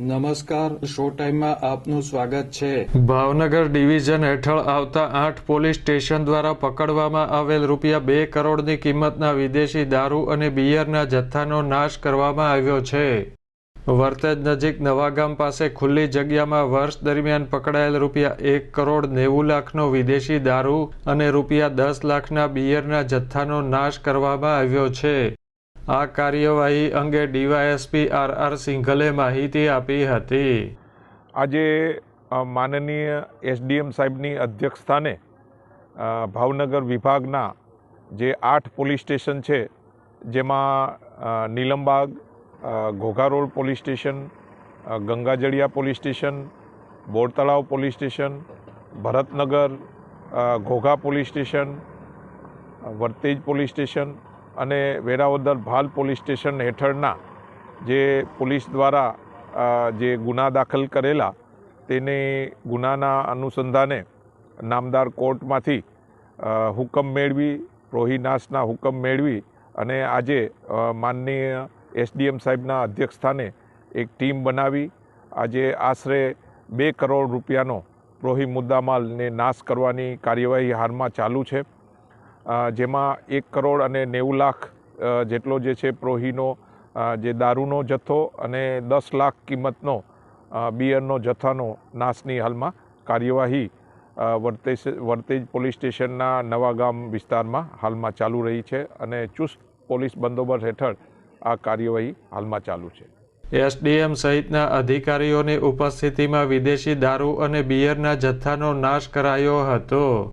નમસ્કાર, શો ટાઈમમાં આપનું સ્વાગત છે. ભાવનગર ડિવિઝન હેઠળ આવતા આઠ પોલીસ સ્ટેશન દ્વારા પકડવામાં આવેલ રૂપિયા બે કરોડની કિંમતના વિદેશી દારૂ અને બિયરના જથ્થાનો નાશ કરવામાં આવ્યો છે. વર્તેજ નજીક નવાગામ પાસે ખુલ્લી જગ્યામાં વર્ષ દરમિયાન પકડાયેલ રૂપિયા એક કરોડ નેવું લાખનો વિદેશી દારૂ અને રૂપિયા દસ લાખના બિયરના જથ્થાનો નાશ કરવામાં આવ્યો છે. આ કાર્યવાહી અંગે ડીવાયએસપી આર આર સિંઘલે માહિતી આપી હતી. આજે માનનીય એસડીએમ સાહેબની અધ્યક્ષસ્થાને ભાવનગર વિભાગના જે આઠ પોલીસ સ્ટેશન છે, જેમાં Nilambag Ghogha road police station Gangajaliya police station, Bortalav police station, Bharatnagar Ghogha police station Vartej police station અને વેરાવદર ભાલ પોલીસ સ્ટેશન હેઠળના જે પોલીસ દ્વારા જે ગુના દાખલ કરેલા, તેને ગુનાના અનુસંધાને નામદાર કોર્ટમાંથી હુકમ મેળવી પ્રોહિનાશના હુકમ મેળવી અને આજે માનનીય એસડીએમ સાહેબના અધ્યક્ષસ્થાને એક ટીમ બનાવી. આજે આશરે બે કરોડ રૂપિયાનો પ્રોહી મુદ્દામાલને નાશ કરવાની કાર્યવાહી હાલમાં ચાલુ છે. જેમાં એક કરોડ અને નેવું લાખ જેટલો જે છે પ્રોહીનો જે દારૂનો જથ્થો અને દસ લાખ કિંમતનો બિયરનો જથ્થાનો નાશની હાલમાં કાર્યવાહી વર્તેજ વર્તેજ પોલીસ સ્ટેશનના નવાગામ વિસ્તારમાં હાલમાં ચાલુ રહી છે અને ચુસ્ત પોલીસ બંદોબસ્ત હેઠળ આ કાર્યવાહી હાલમાં ચાલુ છે. એસડીએમ સહિતના અધિકારીઓની ઉપસ્થિતિમાં વિદેશી દારૂ અને બિયરના જથ્થાનો નાશ કરાયો હતો.